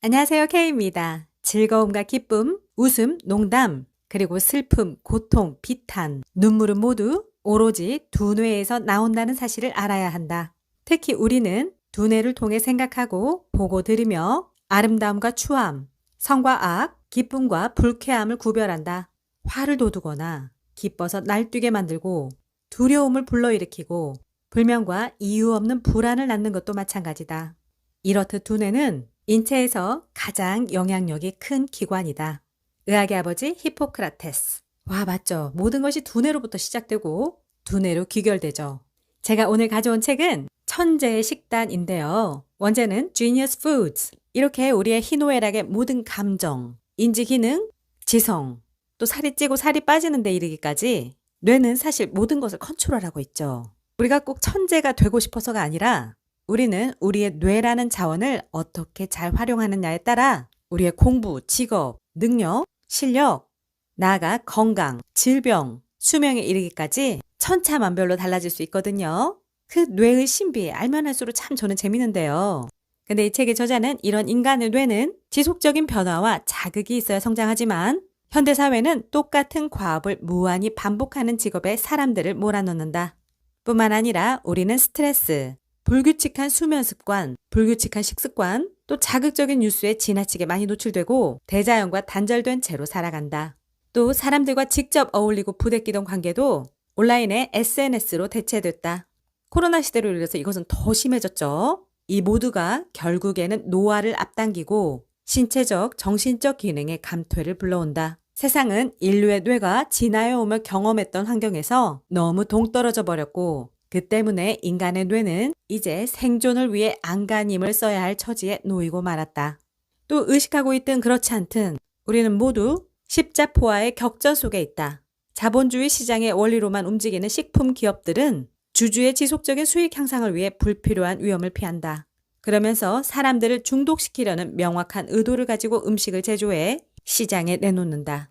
안녕하세요. K입니다. 즐거움과 기쁨, 웃음, 농담, 그리고 슬픔, 고통, 비탄, 눈물은 모두 오로지 두뇌에서 나온다는 사실을 알아야 한다. 특히 우리는 두뇌를 통해 생각하고 보고 들으며 아름다움과 추함, 성과 악, 기쁨과 불쾌함을 구별한다. 화를 돋우거나 기뻐서 날뛰게 만들고 두려움을 불러일으키고 불명과 이유 없는 불안을 낳는 것도 마찬가지다. 이렇듯 두뇌는 인체에서 가장 영향력이 큰 기관이다. 의학의 아버지 히포크라테스. 와, 맞죠. 모든 것이 두뇌로부터 시작되고 두뇌로 귀결되죠. 제가 오늘 가져온 책은 천재의 식단인데요. 원제는 Genius Foods. 이렇게 우리의 희노애락의 모든 감정, 인지 기능, 지성, 또 살이 찌고 살이 빠지는 데 이르기까지 뇌는 사실 모든 것을 컨트롤하고 있죠. 우리가 꼭 천재가 되고 싶어서가 아니라 우리는 우리의 뇌라는 자원을 어떻게 잘 활용하느냐에 따라 우리의 공부, 직업, 능력, 실력, 나아가 건강, 질병, 수명에 이르기까지 천차만별로 달라질 수 있거든요. 그 뇌의 신비 알면 할수록 참 저는 재밌는데요. 근데 이 책의 저자는 이런 인간의 뇌는 지속적인 변화와 자극이 있어야 성장하지만 현대 사회는 똑같은 과업을 무한히 반복하는 직업에 사람들을 몰아넣는다. 뿐만 아니라 우리는 스트레스, 불규칙한 수면 습관, 불규칙한 식습관, 또 자극적인 뉴스에 지나치게 많이 노출되고 대자연과 단절된 채로 살아간다. 또 사람들과 직접 어울리고 부대끼던 관계도 온라인의 SNS로 대체됐다. 코로나 시대로 인해서 이것은 더 심해졌죠. 이 모두가 결국에는 노화를 앞당기고 신체적, 정신적 기능의 감퇴를 불러온다. 세상은 인류의 뇌가 진화해 오며 경험했던 환경에서 너무 동떨어져 버렸고 그 때문에 인간의 뇌는 이제 생존을 위해 안간힘을 써야 할 처지에 놓이고 말았다. 또 의식하고 있든 그렇지 않든 우리는 모두 십자포화의 격전 속에 있다. 자본주의 시장의 원리로만 움직이는 식품 기업들은 주주의 지속적인 수익 향상을 위해 불필요한 위험을 피한다. 그러면서 사람들을 중독시키려는 명확한 의도를 가지고 음식을 제조해 시장에 내놓는다.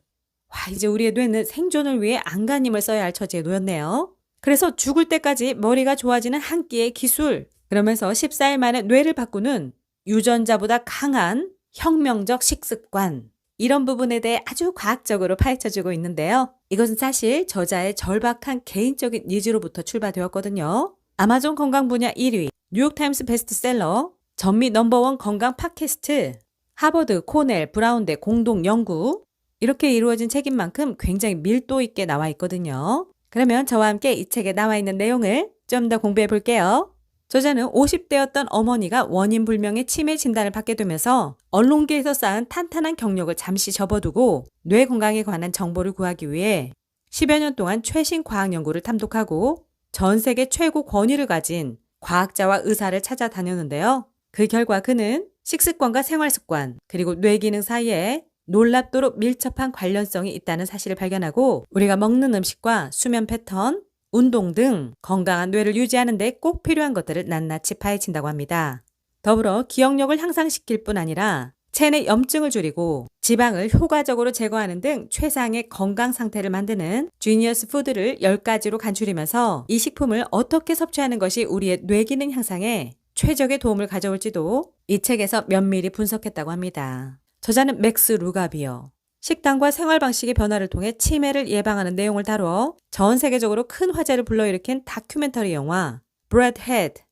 와, 이제 우리의 뇌는 생존을 위해 안간힘을 써야 할 처지에 놓였네요. 그래서 죽을 때까지 머리가 좋아지는 한 끼의 기술. 그러면서 14일 만에 뇌를 바꾸는 유전자보다 강한 혁명적 식습관. 이런 부분에 대해 아주 과학적으로 파헤쳐주고 있는데요. 이것은 사실 저자의 절박한 개인적인 니즈로부터 출발되었거든요. 아마존 건강 분야 1위, 뉴욕타임스 베스트셀러, 전미 넘버원 건강 팟캐스트, 하버드, 코넬, 브라운대 공동 연구, 이렇게 이루어진 책인 만큼 굉장히 밀도 있게 나와 있거든요. 그러면 저와 함께 이 책에 나와 있는 내용을 좀 더 공부해 볼게요. 저자는 50대였던 어머니가 원인 불명의 치매 진단을 받게 되면서 언론계에서 쌓은 탄탄한 경력을 잠시 접어두고 뇌 건강에 관한 정보를 구하기 위해 10여 년 동안 최신 과학 연구를 탐독하고 전 세계 최고 권위를 가진 과학자와 의사를 찾아다녔는데요. 그 결과 그는 식습관과 생활습관, 그리고 뇌 기능 사이에 놀랍도록 밀접한 관련성이 있다는 사실을 발견하고 우리가 먹는 음식과 수면 패턴, 운동 등 건강한 뇌를 유지하는 데 꼭 필요한 것들을 낱낱이 파헤친다고 합니다. 더불어 기억력을 향상시킬 뿐 아니라 체내 염증을 줄이고 지방을 효과적으로 제거하는 등 최상의 건강 상태를 만드는 주니어스 푸드를 10가지로 간추리면서 이 식품을 어떻게 섭취하는 것이 우리의 뇌 기능 향상에 최적의 도움을 가져올지도 이 책에서 면밀히 분석했다고 합니다. 저자는 맥스 루가비어. 식단과 생활 방식의 변화를 통해 치매를 예방하는 내용을 다뤄 전 세계적으로 큰 화제를 불러일으킨 다큐멘터리 영화 브래드 헤드.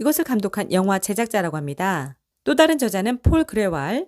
이것을 감독한 영화 제작자라고 합니다. 또 다른 저자는 폴 그레왈.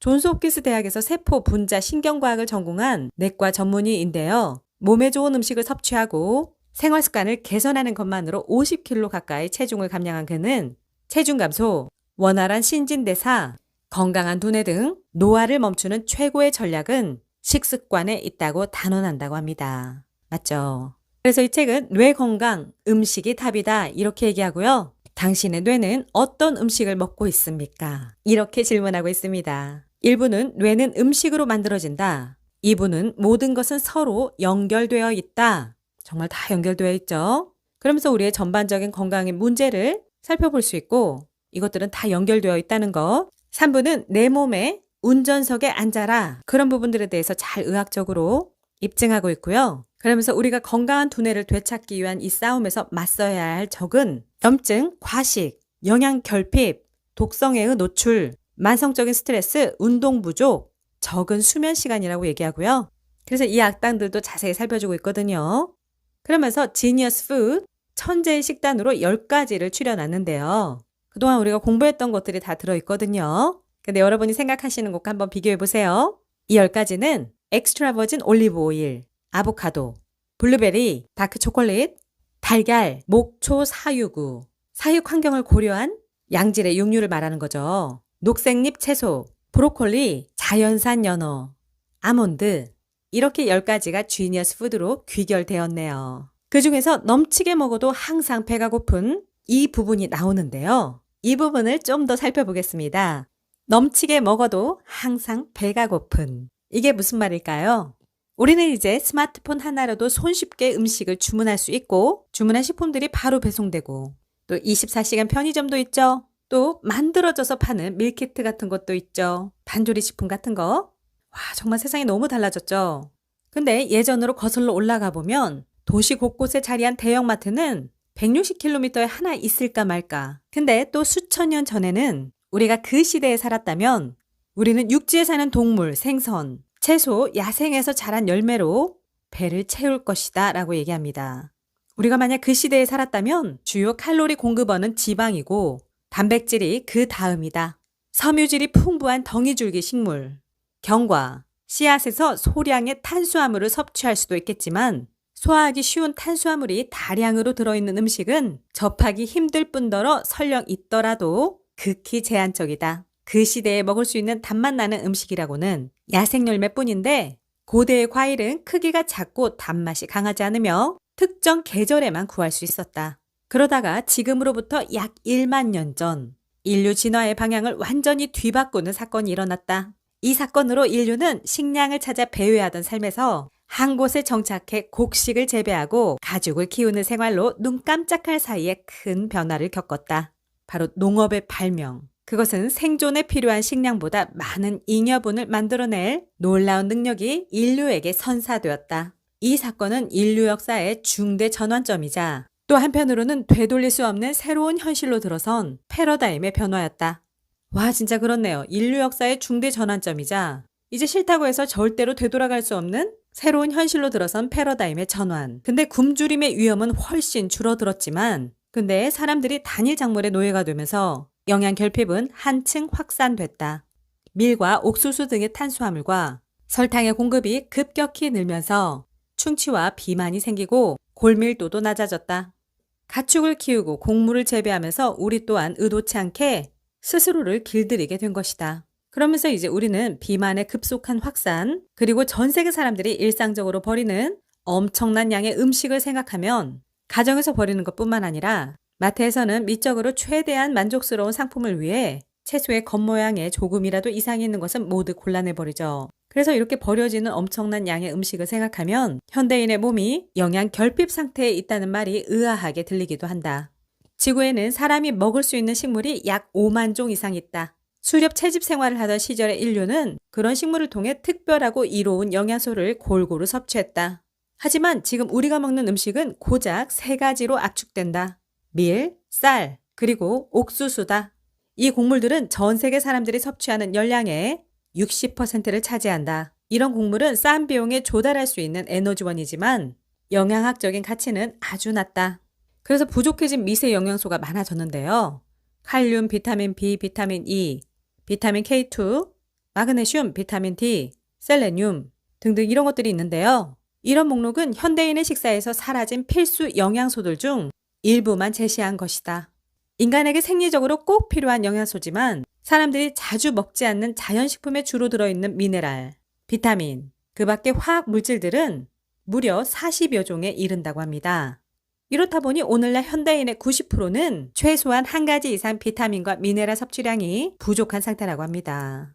존스 홉킨스 대학에서 세포 분자 신경과학을 전공한 내과 전문의인데요. 몸에 좋은 음식을 섭취하고 생활 습관을 개선하는 것만으로 50kg 가까이 체중을 감량한 그는 체중 감소, 원활한 신진대사, 건강한 두뇌 등 노화를 멈추는 최고의 전략은 식습관에 있다고 단언한다고 합니다. 맞죠? 그래서 이 책은 뇌 건강, 음식이 답이다 이렇게 얘기하고요. 당신의 뇌는 어떤 음식을 먹고 있습니까? 이렇게 질문하고 있습니다. 1부는 뇌는 음식으로 만들어진다. 2부는 모든 것은 서로 연결되어 있다. 정말 다 연결되어 있죠? 그러면서 우리의 전반적인 건강의 문제를 살펴볼 수 있고 이것들은 다 연결되어 있다는 것. 3부는 내 몸에 운전석에 앉아라. 그런 부분들에 대해서 잘 의학적으로 입증하고 있고요. 그러면서 우리가 건강한 두뇌를 되찾기 위한 이 싸움에서 맞서야 할 적은 염증, 과식, 영양 결핍, 독성에의 노출, 만성적인 스트레스, 운동 부족, 적은 수면 시간이라고 얘기하고요. 그래서 이 악당들도 자세히 살펴주고 있거든요. 그러면서 지니어스 푸드, 천재의 식단으로 10가지를 추려놨는데요. 그동안 우리가 공부했던 것들이 다 들어있거든요. 근데 여러분이 생각하시는 것과 한번 비교해 보세요. 이 10가지는 엑스트라 버진 올리브 오일, 아보카도, 블루베리, 다크 초콜릿, 달걀, 목초 사유구, 사육 환경을 고려한 양질의 육류를 말하는 거죠. 녹색잎 채소, 브로콜리, 자연산 연어, 아몬드, 이렇게 10가지가 지니어스 푸드로 귀결되었네요. 그 중에서 넘치게 먹어도 항상 배가 고픈 이 부분이 나오는데요. 이 부분을 좀 더 살펴보겠습니다. 넘치게 먹어도 항상 배가 고픈. 이게 무슨 말일까요? 우리는 이제 스마트폰 하나로도 손쉽게 음식을 주문할 수 있고, 주문한 식품들이 바로 배송되고, 또 24시간 편의점도 있죠. 또 만들어져서 파는 밀키트 같은 것도 있죠. 반조리 식품 같은 거. 와, 정말 세상이 너무 달라졌죠. 근데 예전으로 거슬러 올라가 보면 도시 곳곳에 자리한 대형마트는 160km에 하나 있을까 말까. 근데 또 수천 년 전에는 우리가 그 시대에 살았다면 우리는 육지에 사는 동물, 생선, 채소, 야생에서 자란 열매로 배를 채울 것이다 라고 얘기합니다. 우리가 만약 그 시대에 살았다면 주요 칼로리 공급원은 지방이고 단백질이 그 다음이다. 섬유질이 풍부한 덩이줄기 식물, 경과, 씨앗에서 소량의 탄수화물을 섭취할 수도 있겠지만 소화하기 쉬운 탄수화물이 다량으로 들어있는 음식은 접하기 힘들 뿐더러 설령 있더라도 극히 제한적이다. 그 시대에 먹을 수 있는 단맛 나는 음식이라고는 야생 열매뿐인데 고대의 과일은 크기가 작고 단맛이 강하지 않으며 특정 계절에만 구할 수 있었다. 그러다가 지금으로부터 약 1만 년 전 인류 진화의 방향을 완전히 뒤바꾸는 사건이 일어났다. 이 사건으로 인류는 식량을 찾아 배회하던 삶에서 한 곳에 정착해 곡식을 재배하고 가죽을 키우는 생활로 눈 깜짝할 사이에 큰 변화를 겪었다. 바로 농업의 발명. 그것은 생존에 필요한 식량보다 많은 잉여분을 만들어낼 놀라운 능력이 인류에게 선사되었다. 이 사건은 인류 역사의 중대 전환점이자 또 한편으로는 되돌릴 수 없는 새로운 현실로 들어선 패러다임의 변화였다. 와, 진짜 그렇네요. 인류 역사의 중대 전환점이자 이제 싫다고 해서 절대로 되돌아갈 수 없는 새로운 현실로 들어선 패러다임의 전환. 근데 굶주림의 위험은 훨씬 줄어들었지만, 근데 사람들이 단일 작물의 노예가 되면서 영양 결핍은 한층 확산됐다. 밀과 옥수수 등의 탄수화물과 설탕의 공급이 급격히 늘면서 충치와 비만이 생기고 골밀도도 낮아졌다. 가축을 키우고 곡물을 재배하면서 우리 또한 의도치 않게 스스로를 길들이게 된 것이다. 그러면서 이제 우리는 비만의 급속한 확산, 그리고 전 세계 사람들이 일상적으로 버리는 엄청난 양의 음식을 생각하면 가정에서 버리는 것 뿐만 아니라 마트에서는 미적으로 최대한 만족스러운 상품을 위해 채소의 겉모양에 조금이라도 이상이 있는 것은 모두 골라내버리죠. 그래서 이렇게 버려지는 엄청난 양의 음식을 생각하면 현대인의 몸이 영양 결핍 상태에 있다는 말이 의아하게 들리기도 한다. 지구에는 사람이 먹을 수 있는 식물이 약 5만 종 이상 있다. 수렵 채집 생활을 하던 시절의 인류는 그런 식물을 통해 특별하고 이로운 영양소를 골고루 섭취했다. 하지만 지금 우리가 먹는 음식은 고작 세 가지로 압축된다. 밀, 쌀, 그리고 옥수수다. 이 곡물들은 전 세계 사람들이 섭취하는 열량의 60%를 차지한다. 이런 곡물은 싼 비용에 조달할 수 있는 에너지원이지만 영양학적인 가치는 아주 낮다. 그래서 부족해진 미세 영양소가 많아졌는데요. 칼륨, 비타민 B, 비타민 E, 비타민 K2, 마그네슘, 비타민 D, 셀레늄 등등 이런 것들이 있는데요. 이런 목록은 현대인의 식사에서 사라진 필수 영양소들 중 일부만 제시한 것이다. 인간에게 생리적으로 꼭 필요한 영양소지만 사람들이 자주 먹지 않는 자연식품에 주로 들어있는 미네랄, 비타민, 그 밖의 화학 물질들은 무려 40여 종에 이른다고 합니다. 이렇다 보니 오늘날 현대인의 90%는 최소한 한 가지 이상 비타민과 미네랄 섭취량이 부족한 상태라고 합니다.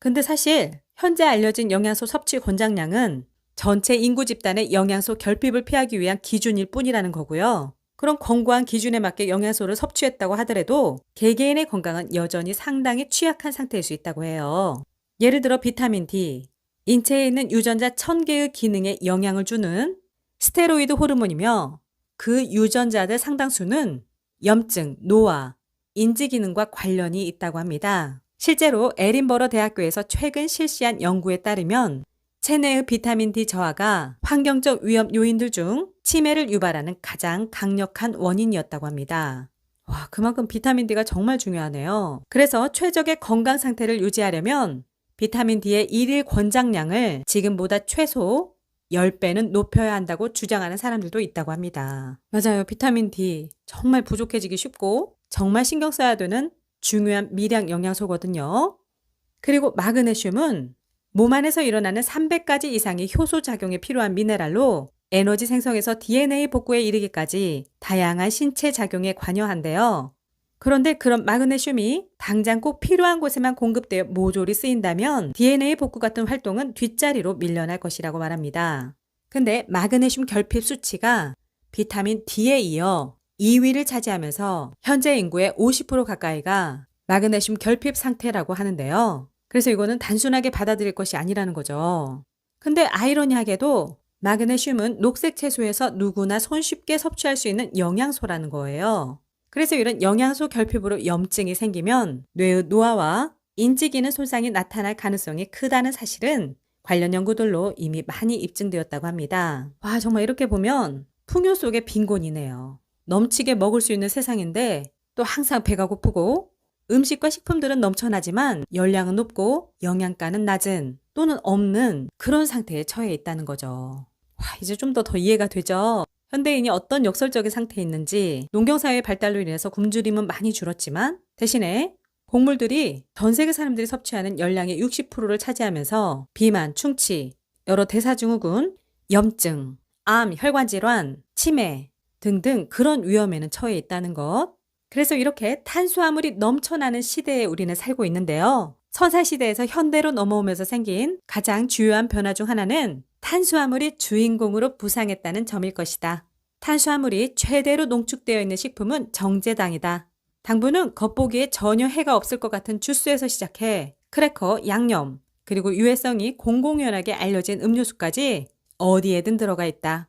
근데 사실 현재 알려진 영양소 섭취 권장량은 전체 인구 집단의 영양소 결핍을 피하기 위한 기준일 뿐이라는 거고요. 그런 권고한 기준에 맞게 영양소를 섭취했다고 하더라도 개개인의 건강은 여전히 상당히 취약한 상태일 수 있다고 해요. 예를 들어 비타민 D, 인체에 있는 유전자 1000개의 기능에 영향을 주는 스테로이드 호르몬이며 그 유전자들 상당수는 염증, 노화, 인지 기능과 관련이 있다고 합니다. 실제로 에린버러 대학교에서 최근 실시한 연구에 따르면 체내의 비타민 D 저하가 환경적 위험 요인들 중 치매를 유발하는 가장 강력한 원인이었다고 합니다. 와, 그만큼 비타민 D가 정말 중요하네요. 그래서 최적의 건강 상태를 유지하려면 비타민 D의 일일 권장량을 지금보다 최소 10배는 높여야 한다고 주장하는 사람들도 있다고 합니다. 맞아요. 비타민 D 정말 부족해지기 쉽고 정말 신경 써야 되는 중요한 미량 영양소거든요. 그리고 마그네슘은 몸 안에서 일어나는 300가지 이상의 효소 작용에 필요한 미네랄로 에너지 생성에서 DNA 복구에 이르기까지 다양한 신체 작용에 관여한대요. 그런데 그런 마그네슘이 당장 꼭 필요한 곳에만 공급되어 모조리 쓰인다면 DNA 복구 같은 활동은 뒷자리로 밀려날 것이라고 말합니다. 근데 마그네슘 결핍 수치가 비타민 D에 이어 2위를 차지하면서 현재 인구의 50% 가까이가 마그네슘 결핍 상태라고 하는데요. 그래서 이거는 단순하게 받아들일 것이 아니라는 거죠. 근데 아이러니하게도 마그네슘은 녹색 채소에서 누구나 손쉽게 섭취할 수 있는 영양소라는 거예요. 그래서 이런 영양소 결핍으로 염증이 생기면 뇌의 노화와 인지 기능 손상이 나타날 가능성이 크다는 사실은 관련 연구들로 이미 많이 입증되었다고 합니다. 와, 정말 이렇게 보면 풍요 속의 빈곤이네요. 넘치게 먹을 수 있는 세상인데 또 항상 배가 고프고 음식과 식품들은 넘쳐나지만 열량은 높고 영양가는 낮은 또는 없는 그런 상태에 처해 있다는 거죠. 와, 이제 좀 더더 이해가 되죠? 현대인이 어떤 역설적인 상태에 있는지 농경사회의 발달로 인해서 굶주림은 많이 줄었지만 대신에 곡물들이 전 세계 사람들이 섭취하는 열량의 60%를 차지하면서 비만, 충치, 여러 대사증후군, 염증, 암, 혈관질환, 치매 등등 그런 위험에는 처해 있다는 것. 그래서 이렇게 탄수화물이 넘쳐나는 시대에 우리는 살고 있는데요. 선사시대에서 현대로 넘어오면서 생긴 가장 주요한 변화 중 하나는 탄수화물이 주인공으로 부상했다는 점일 것이다. 탄수화물이 최대로 농축되어 있는 식품은 정제당이다. 당분은 겉보기에 전혀 해가 없을 것 같은 주스에서 시작해 크래커, 양념, 그리고 유해성이 공공연하게 알려진 음료수까지 어디에든 들어가 있다.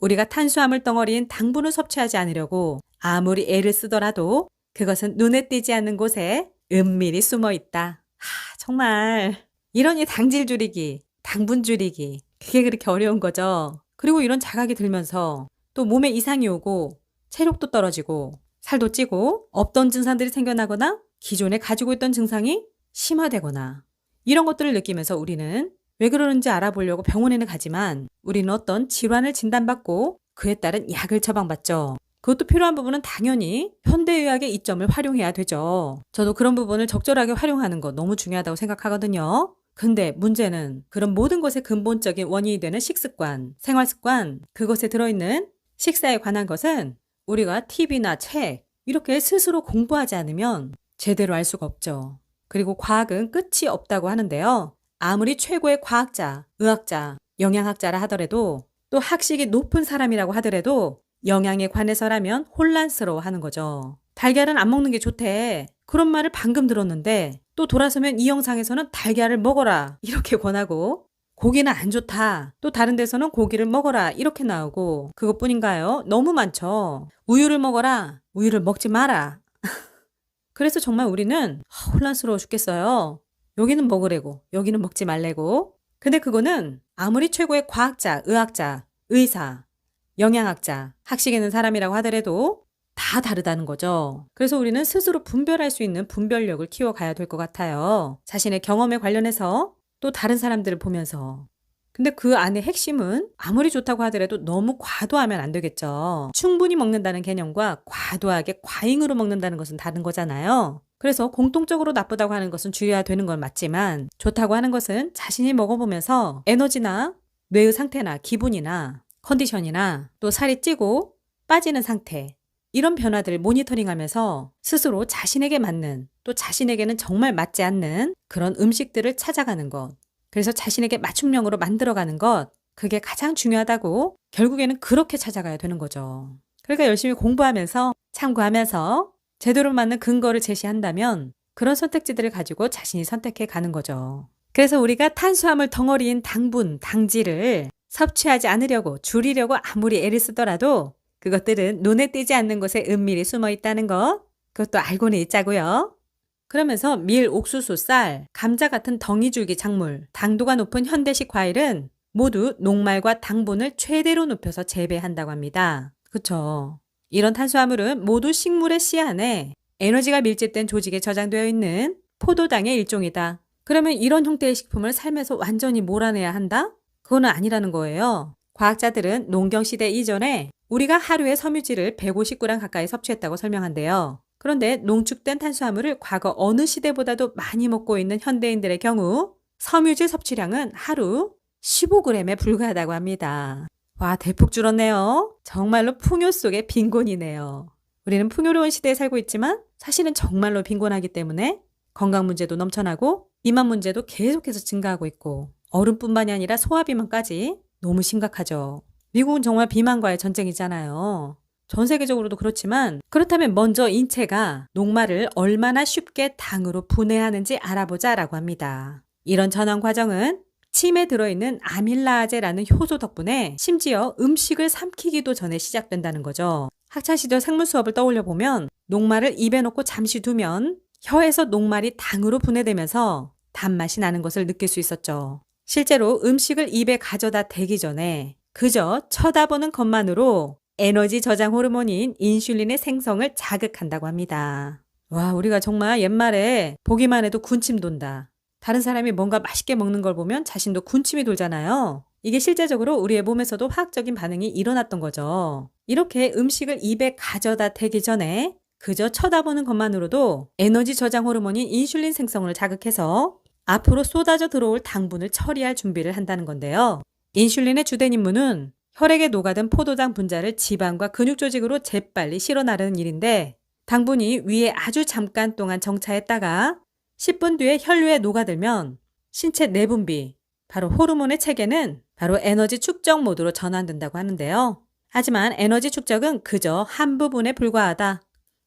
우리가 탄수화물 덩어리인 당분을 섭취하지 않으려고 아무리 애를 쓰더라도 그것은 눈에 띄지 않는 곳에 은밀히 숨어 있다. 하, 정말 이런 이 당질 줄이기, 당분 줄이기 그게 그렇게 어려운 거죠. 그리고 이런 자각이 들면서 또 몸에 이상이 오고 체력도 떨어지고 살도 찌고 없던 증상들이 생겨나거나 기존에 가지고 있던 증상이 심화되거나 이런 것들을 느끼면서 우리는 왜 그러는지 알아보려고 병원에는 가지만 우리는 어떤 질환을 진단받고 그에 따른 약을 처방받죠. 그것도 필요한 부분은 당연히 현대의학의 이점을 활용해야 되죠. 저도 그런 부분을 적절하게 활용하는 거 너무 중요하다고 생각하거든요. 근데 문제는 그런 모든 것의 근본적인 원인이 되는 식습관, 생활습관, 그것에 들어있는 식사에 관한 것은 우리가 TV나 책, 이렇게 스스로 공부하지 않으면 제대로 알 수가 없죠. 그리고 과학은 끝이 없다고 하는데요. 아무리 최고의 과학자, 의학자, 영양학자라 하더라도 또 학식이 높은 사람이라고 하더라도 영양에 관해서라면 혼란스러워 하는 거죠. 달걀은 안 먹는 게 좋대. 그런 말을 방금 들었는데 또 돌아서면 이 영상에서는 달걀을 먹어라. 이렇게 권하고 고기는 안 좋다. 또 다른 데서는 고기를 먹어라. 이렇게 나오고 그것뿐인가요? 너무 많죠. 우유를 먹어라. 우유를 먹지 마라. 그래서 정말 우리는 혼란스러워 죽겠어요. 여기는 먹으래고, 여기는 먹지 말래고. 근데 그거는 아무리 최고의 과학자, 의학자, 의사, 영양학자, 학식 있는 사람이라고 하더라도 다 다르다는 거죠. 그래서 우리는 스스로 분별할 수 있는 분별력을 키워가야 될 것 같아요. 자신의 경험에 관련해서 또 다른 사람들을 보면서. 근데 그 안에 핵심은 아무리 좋다고 하더라도 너무 과도하면 안 되겠죠. 충분히 먹는다는 개념과 과도하게 과잉으로 먹는다는 것은 다른 거잖아요. 그래서 공통적으로 나쁘다고 하는 것은 줄여야 되는 건 맞지만 좋다고 하는 것은 자신이 먹어보면서 에너지나 뇌의 상태나 기분이나 컨디션이나 또 살이 찌고 빠지는 상태 이런 변화들을 모니터링 하면서 스스로 자신에게 맞는 또 자신에게는 정말 맞지 않는 그런 음식들을 찾아가는 것. 그래서 자신에게 맞춤형으로 만들어가는 것. 그게 가장 중요하다고 결국에는 그렇게 찾아가야 되는 거죠. 그러니까 열심히 공부하면서 참고하면서 제대로 맞는 근거를 제시한다면 그런 선택지들을 가지고 자신이 선택해 가는 거죠. 그래서 우리가 탄수화물 덩어리인 당분, 당질을 섭취하지 않으려고 줄이려고 아무리 애를 쓰더라도 그것들은 눈에 띄지 않는 곳에 은밀히 숨어 있다는 것, 그것도 알고는 있자고요. 그러면서 밀, 옥수수, 쌀, 감자 같은 덩이줄기 작물, 당도가 높은 현대식 과일은 모두 녹말과 당분을 최대로 높여서 재배한다고 합니다. 그쵸. 이런 탄수화물은 모두 식물의 씨 안에 에너지가 밀집된 조직에 저장되어 있는 포도당의 일종이다. 그러면 이런 형태의 식품을 삶에서 완전히 몰아내야 한다? 그거는 아니라는 거예요. 과학자들은 농경시대 이전에 우리가 하루에 섬유질을 150g 가까이 섭취했다고 설명한대요. 그런데 농축된 탄수화물을 과거 어느 시대보다도 많이 먹고 있는 현대인들의 경우 섬유질 섭취량은 하루 15g에 불과하다고 합니다. 와, 대폭 줄었네요. 정말로 풍요 속의 빈곤이네요. 우리는 풍요로운 시대에 살고 있지만 사실은 정말로 빈곤하기 때문에 건강 문제도 넘쳐나고 비만 문제도 계속해서 증가하고 있고 어른뿐만이 아니라 소아비만까지 너무 심각하죠. 미국은 정말 비만과의 전쟁이잖아요. 전 세계적으로도 그렇지만 그렇다면 먼저 인체가 녹말을 얼마나 쉽게 당으로 분해하는지 알아보자 라고 합니다. 이런 전환 과정은 침에 들어있는 아밀라아제라는 효소 덕분에 심지어 음식을 삼키기도 전에 시작된다는 거죠. 학창시절 생물 수업을 떠올려 보면 녹말을 입에 넣고 잠시 두면 혀에서 녹말이 당으로 분해되면서 단맛이 나는 것을 느낄 수 있었죠. 실제로 음식을 입에 가져다 대기 전에 그저 쳐다보는 것만으로 에너지 저장 호르몬인 인슐린의 생성을 자극한다고 합니다. 와, 우리가 정말 옛말에 보기만 해도 군침 돈다. 다른 사람이 뭔가 맛있게 먹는 걸 보면 자신도 군침이 돌잖아요. 이게 실제적으로 우리의 몸에서도 화학적인 반응이 일어났던 거죠. 이렇게 음식을 입에 가져다 대기 전에 그저 쳐다보는 것만으로도 에너지 저장 호르몬인 인슐린 생성을 자극해서 앞으로 쏟아져 들어올 당분을 처리할 준비를 한다는 건데요. 인슐린의 주된 임무는 혈액에 녹아든 포도당 분자를 지방과 근육 조직으로 재빨리 실어 나르는 일인데 당분이 위에 아주 잠깐 동안 정차했다가 10분 뒤에 혈류에 녹아들면 신체 내분비, 바로 호르몬의 체계는 바로 에너지 축적 모드로 전환된다고 하는데요. 하지만 에너지 축적은 그저 한 부분에 불과하다.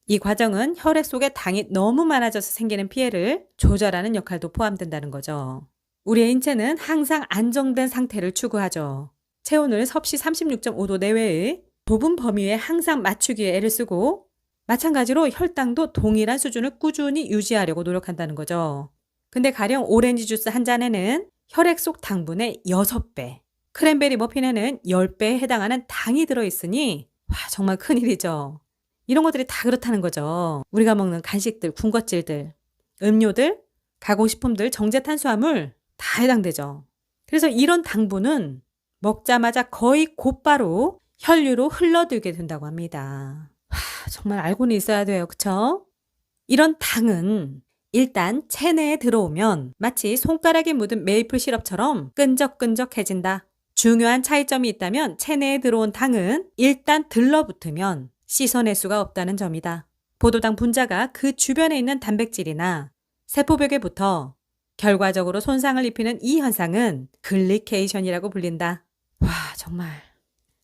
이 과정은 혈액 속에 당이 너무 많아져서 생기는 피해를 조절하는 역할도 포함된다는 거죠. 우리의 인체는 항상 안정된 상태를 추구하죠. 체온을 섭씨 36.5도 내외의 좁은 범위에 항상 맞추기에 애를 쓰고 마찬가지로 혈당도 동일한 수준을 꾸준히 유지하려고 노력한다는 거죠. 근데 가령 오렌지 주스 한 잔에는 혈액 속 당분의 6배, 크랜베리 머핀에는 10배에 해당하는 당이 들어있으니 와 정말 큰일이죠. 이런 것들이 다 그렇다는 거죠. 우리가 먹는 간식들, 군것질들, 음료들, 가공식품들, 정제탄수화물 다 해당되죠. 그래서 이런 당분은 먹자마자 거의 곧바로 혈류로 흘러들게 된다고 합니다. 하, 정말 알고는 있어야 돼요. 그쵸? 이런 당은 일단 체내에 들어오면 마치 손가락에 묻은 메이플 시럽처럼 끈적끈적해진다. 중요한 차이점이 있다면 체내에 들어온 당은 일단 들러붙으면 씻어낼 수가 없다는 점이다. 포도당 분자가 그 주변에 있는 단백질이나 세포벽에 붙어 결과적으로 손상을 입히는 이 현상은 글리케이션이라고 불린다. 와, 정말.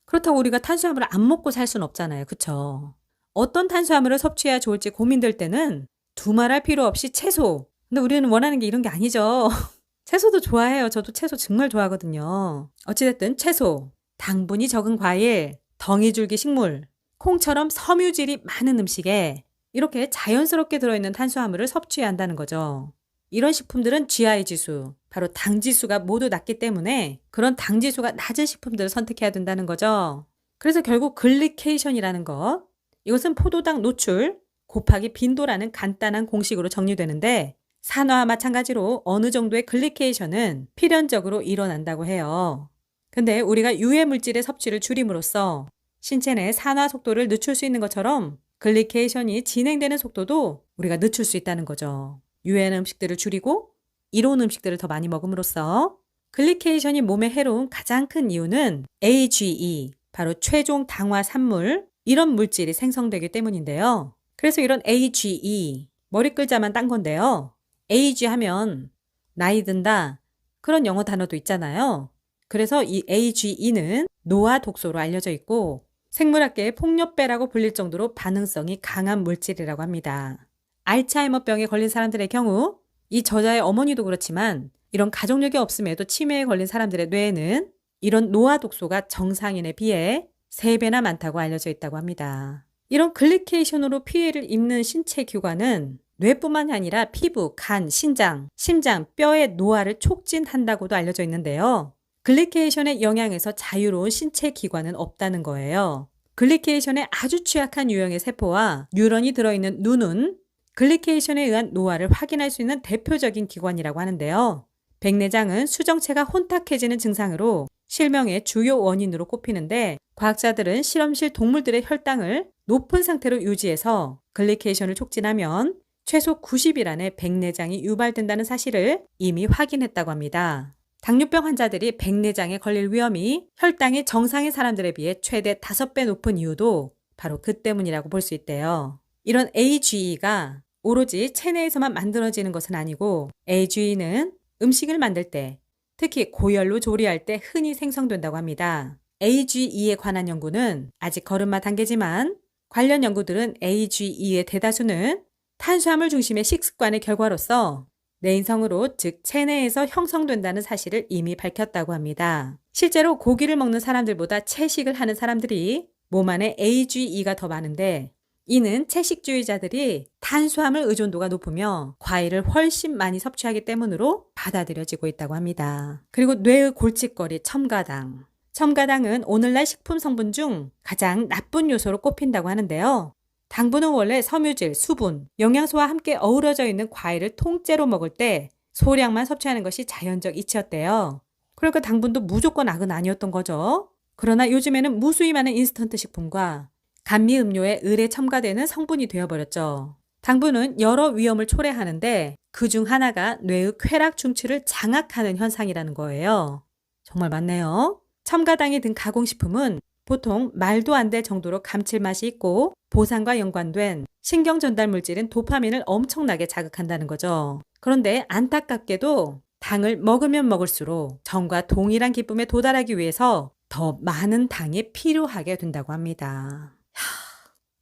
그렇다고 우리가 탄수화물을 안 먹고 살 수는 없잖아요. 그쵸? 어떤 탄수화물을 섭취해야 좋을지 고민될 때는 두말할 필요 없이 채소. 근데 우리는 원하는 게 이런 게 아니죠. 채소도 좋아해요. 저도 채소 정말 좋아하거든요. 어찌됐든 채소, 당분이 적은 과일, 덩이줄기 식물, 콩처럼 섬유질이 많은 음식에 이렇게 자연스럽게 들어있는 탄수화물을 섭취해야 한다는 거죠. 이런 식품들은 GI 지수, 바로 당 지수가 모두 낮기 때문에 그런 당 지수가 낮은 식품들을 선택해야 된다는 거죠. 그래서 결국 글리케이션이라는 것, 이것은 포도당 노출 곱하기 빈도라는 간단한 공식으로 정리되는데 산화와 마찬가지로 어느 정도의 글리케이션은 필연적으로 일어난다고 해요. 근데 우리가 유해 물질의 섭취를 줄임으로써 신체 내 산화 속도를 늦출 수 있는 것처럼 글리케이션이 진행되는 속도도 우리가 늦출 수 있다는 거죠. 유해한 음식들을 줄이고 이로운 음식들을 더 많이 먹음으로써 글리케이션이 몸에 해로운 가장 큰 이유는 AGE, 바로 최종 당화 산물, 이런 물질이 생성되기 때문인데요. 그래서 이런 AGE, 머리 글자만 딴 건데요. AG 하면 나이 든다. 그런 영어 단어도 있잖아요. 그래서 이 AGE는 노화 독소로 알려져 있고 생물학계의 폭력배라고 불릴 정도로 반응성이 강한 물질이라고 합니다. 알츠하이머병에 걸린 사람들의 경우 이 저자의 어머니도 그렇지만 이런 가족력이 없음에도 치매에 걸린 사람들의 뇌에는 이런 노화 독소가 정상인에 비해 3배나 많다고 알려져 있다고 합니다. 이런 글리케이션으로 피해를 입는 신체 기관은 뇌뿐만 아니라 피부, 간, 신장, 심장, 뼈의 노화를 촉진한다고도 알려져 있는데요. 글리케이션의 영향에서 자유로운 신체 기관은 없다는 거예요. 글리케이션에 아주 취약한 유형의 세포와 뉴런이 들어있는 눈은 글리케이션에 의한 노화를 확인할 수 있는 대표적인 기관이라고 하는데요. 백내장은 수정체가 혼탁해지는 증상으로 실명의 주요 원인으로 꼽히는데 과학자들은 실험실 동물들의 혈당을 높은 상태로 유지해서 글리케이션을 촉진하면 최소 90일 안에 백내장이 유발된다는 사실을 이미 확인했다고 합니다. 당뇨병 환자들이 백내장에 걸릴 위험이 혈당이 정상의 사람들에 비해 최대 5배 높은 이유도 바로 그 때문이라고 볼 수 있대요. 이런 AGE가 오로지 체내에서만 만들어지는 것은 아니고 AGE는 음식을 만들 때 특히 고열로 조리할 때 흔히 생성된다고 합니다. AGE에 관한 연구는 아직 걸음마 단계지만 관련 연구들은 AGE의 대다수는 탄수화물 중심의 식습관의 결과로서 내인성으로 즉 체내에서 형성된다는 사실을 이미 밝혔다고 합니다. 실제로 고기를 먹는 사람들보다 채식을 하는 사람들이 몸 안에 AGE가 더 많은데 이는 채식주의자들이 탄수화물 의존도가 높으며 과일을 훨씬 많이 섭취하기 때문으로 받아들여지고 있다고 합니다. 그리고 뇌의 골칫거리 첨가당. 첨가당은 오늘날 식품 성분 중 가장 나쁜 요소로 꼽힌다고 하는데요. 당분은 원래 섬유질, 수분, 영양소와 함께 어우러져 있는 과일을 통째로 먹을 때 소량만 섭취하는 것이 자연적 이치였대요. 그러니까 당분도 무조건 악은 아니었던 거죠. 그러나 요즘에는 무수히 많은 인스턴트 식품과 감미 음료에 을에 첨가되는 성분이 되어버렸죠. 당분은 여러 위험을 초래하는데 그 중 하나가 뇌의 쾌락 중추를 장악하는 현상이라는 거예요. 정말 맞네요. 첨가당이 든 가공식품은 보통 말도 안 될 정도로 감칠맛이 있고 보상과 연관된 신경 전달 물질인 도파민을 엄청나게 자극한다는 거죠. 그런데 안타깝게도 당을 먹으면 먹을수록 정과 동일한 기쁨에 도달하기 위해서 더 많은 당이 필요하게 된다고 합니다.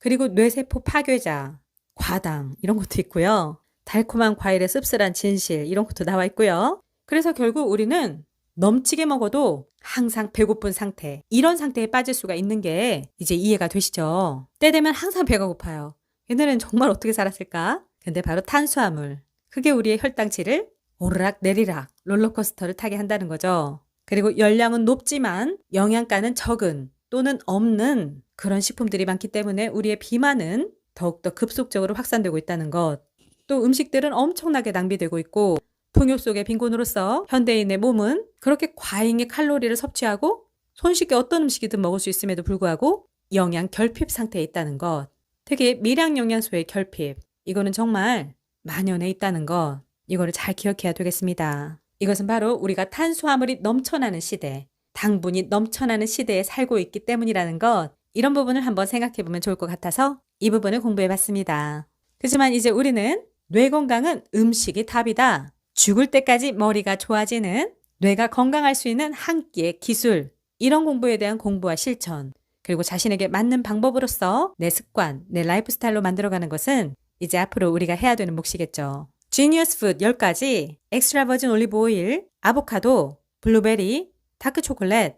하, 그리고 뇌세포 파괴자, 과당 이런 것도 있고요. 달콤한 과일의 씁쓸한 진실 이런 것도 나와 있고요. 그래서 결국 우리는 넘치게 먹어도 항상 배고픈 상태, 이런 상태에 빠질 수가 있는 게 이제 이해가 되시죠? 때 되면 항상 배가 고파요. 얘네는 정말 어떻게 살았을까? 근데 바로 탄수화물. 그게 우리의 혈당치를 오르락 내리락 롤러코스터를 타게 한다는 거죠. 그리고 열량은 높지만 영양가는 적은 또는 없는 그런 식품들이 많기 때문에 우리의 비만은 더욱더 급속적으로 확산되고 있다는 것. 또 음식들은 엄청나게 낭비되고 있고 통역 속의 빈곤으로서 현대인의 몸은 그렇게 과잉의 칼로리를 섭취하고 손쉽게 어떤 음식이든 먹을 수 있음에도 불구하고 영양 결핍 상태에 있다는 것. 특히 미량 영양소의 결핍. 이거는 정말 만연해 있다는 것. 이거를 잘 기억해야 되겠습니다. 이것은 바로 우리가 탄수화물이 넘쳐나는 시대, 당분이 넘쳐나는 시대에 살고 있기 때문이라는 것. 이런 부분을 한번 생각해 보면 좋을 것 같아서 이 부분을 공부해 봤습니다. 그렇지만 이제 우리는 뇌 건강은 음식이 답이다. 죽을 때까지 머리가 좋아지는 뇌가 건강할 수 있는 한 끼의 기술, 이런 공부에 대한 공부와 실천, 그리고 자신에게 맞는 방법으로서 내 습관, 내 라이프 스타일로 만들어가는 것은 이제 앞으로 우리가 해야 되는 몫이겠죠. 지니어스 푸드 10가지, 엑스트라 버진 올리브 오일, 아보카도, 블루베리, 다크 초콜릿,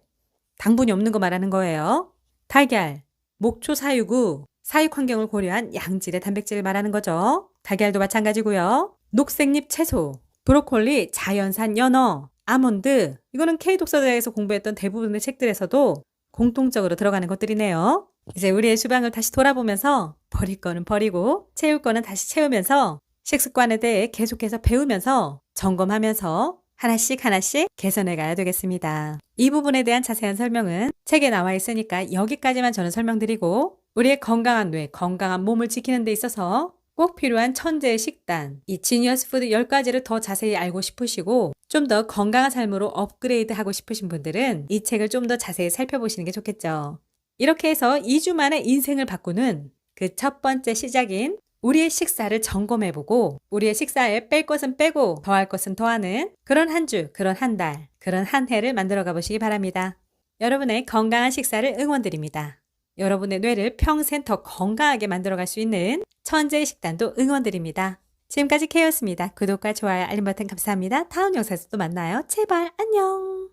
당분이 없는 거 말하는 거예요. 달걀, 목초 사유구, 사육 환경을 고려한 양질의 단백질을 말하는 거죠. 달걀도 마찬가지고요. 녹색잎 채소, 브로콜리, 자연산 연어, 아몬드, 이거는 K 독서대에서 공부했던 대부분의 책들에서도 공통적으로 들어가는 것들이네요. 이제 우리의 주방을 다시 돌아보면서 버릴 거는 버리고 채울 거는 다시 채우면서 식습관에 대해 계속해서 배우면서 점검하면서 하나씩 하나씩 개선해 가야 되겠습니다. 이 부분에 대한 자세한 설명은 책에 나와 있으니까 여기까지만 저는 설명드리고 우리의 건강한 뇌, 건강한 몸을 지키는 데 있어서 꼭 필요한 천재의 식단, 이 지니어스 푸드 10가지를 더 자세히 알고 싶으시고 좀 더 건강한 삶으로 업그레이드 하고 싶으신 분들은 이 책을 좀 더 자세히 살펴보시는 게 좋겠죠. 이렇게 해서 2주 만에 인생을 바꾸는 그 첫 번째 시작인 우리의 식사를 점검해보고 우리의 식사에 뺄 것은 빼고 더할 것은 더하는 그런 한 주, 그런 한 달, 그런 한 해를 만들어 가보시기 바랍니다. 여러분의 건강한 식사를 응원드립니다. 여러분의 뇌를 평생 더 건강하게 만들어 갈 수 있는 천재의 식단도 응원드립니다. 지금까지 케이였습니다. 구독과 좋아요, 알림 버튼 감사합니다. 다음 영상에서 또 만나요. 제발 안녕!